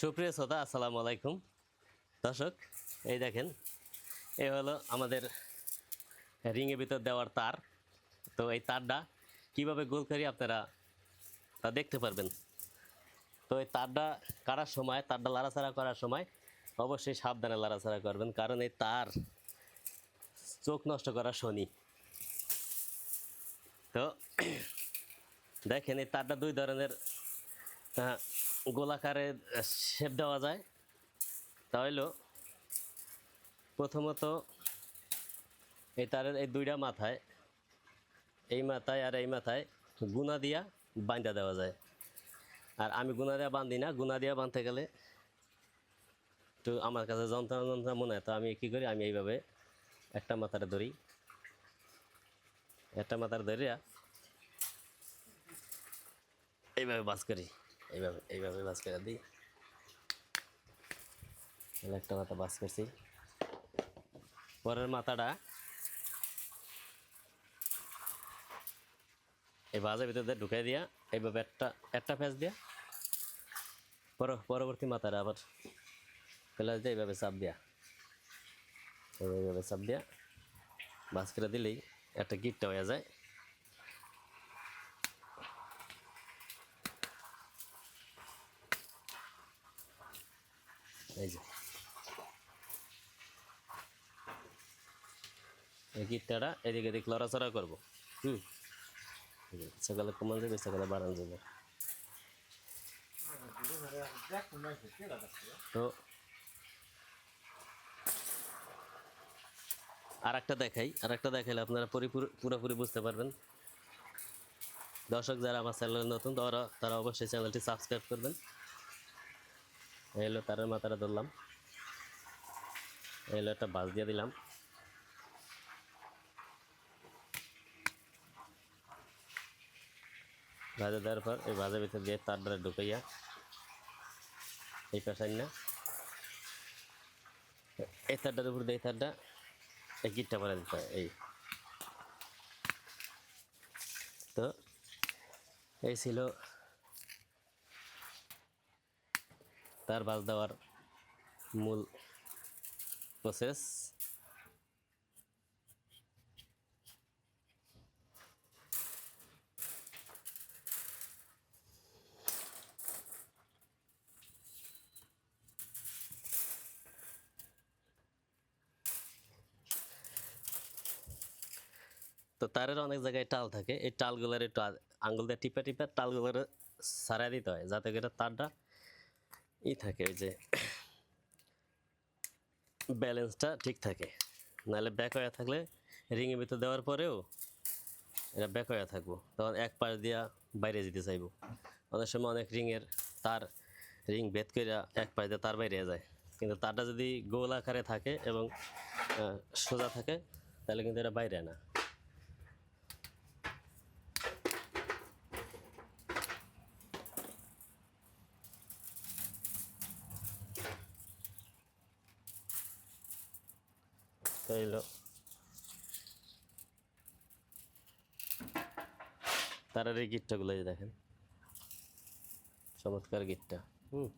সুপ্রিয় শ্রোতা আসসালামু আলাইকুম। দর্শক এই দেখেন এ হলো আমাদের রিংয়ের ভিতর দেওয়ার তার। তো এই তারটা কীভাবে গোল করি আপনারা তা দেখতে পারবেন। তো এই তারটা কাটার সময় তারটা লাড়াচাড়া করার সময় অবশ্যই সাবধানে লাড়াচাড়া করবেন কারণ এই তার চোখ নষ্ট করা শনি। তো দেখেন এই তারটা দুই ধরনের আহ, গোলাকারে শেপ দেওয়া যায়। তা হইল, প্রথমত এই তারের এই দুইটা মাথায়, এই মাথায় আর এই মাথায় গুনা দিয়া বাঁধা দেওয়া যায়। আর আমি গুনা দিয়া বাঁধি না, গুনা দিয়া বাঁধতে গেলে তো আমার কাছে যন্ত্রণা যন্ত্রণা মনে হয়। তো আমি কী করি, আমি এইভাবে একটা মাথাটা ধরি একটা মাথার ধরিয়া এইভাবে বাস করি। এইভাবে এইভাবে বাস করে দিই। একটা মাথা বাস করছি। পরের মাথাটা এই বাজের ভিতরে ঢুকাই দিয়া, এইভাবে একটা একটা ফ্যাস দিয়া, পর, পরবর্তী মাথাটা আবার ফেলা দিয়ে এইভাবে চাপ দিয়া এইভাবে চাপ দিয়া, বাস করে দিলেই একটা গিটটা হয়ে যায়। এই যে। এই গিটটাটা এদিকে এদিক লড়াচড়া করব। হুম। সকালে কমান যাবে, সকালে বাড়ানো যাবে। তো আর একটা দেখাই আর একটা দেখাইলে আপনারা পরিপূর- পুরোপুরি বুঝতে পারবেন। দর্শক যারা আমার চ্যানেলে নতুন, তারা তারা অবশ্যই চ্যানেলটি সাবস্ক্রাইব করবেন। এই হলো তারের মাথাটা ধরলাম। এই হলো একটা বাস দিয়ে দিলাম। ভাজা দেওয়ার পর এই ভাজার ভিতর দিয়ে তারটা ঢুকাইয়া এই পেশাই না এই তারটার উপর দিয়ে তারটা এই গিটটা পরে দিতে এই। তো এই ছিল তার বাজ দেওয়ার মূল প্রসেস তো তারের অনেক জায়গায় টাল থাকে। এই টালগুলোর একটু আঙুল দিয়ে টিপে টিপে টালগুলোর সারাই দিতে হয়, যাতে করে তারটা ই থাকে যে ব্যালেন্সটা ঠিক থাকে। নাহলে ব্যাক হয়ে থাকলে রিংয়ের ভিতর দেওয়ার পরেও এটা ব্যাক হয়ে থাকব। তখন এক পাশ দিয়া বাইরে যেতে চাইব। অনেক সময় অনেক রিংয়ের তার রিং বেদ করে এক পাশ দিয়ে তার বাইরে যায়। কিন্তু তারটা যদি গোল আকারে থাকে এবং সোজা থাকে, তাহলে কিন্তু এটা বাইরে না। এলো তারার এই গিটটাগুলো দেখেন। চমৎকার গিটটা। হুম।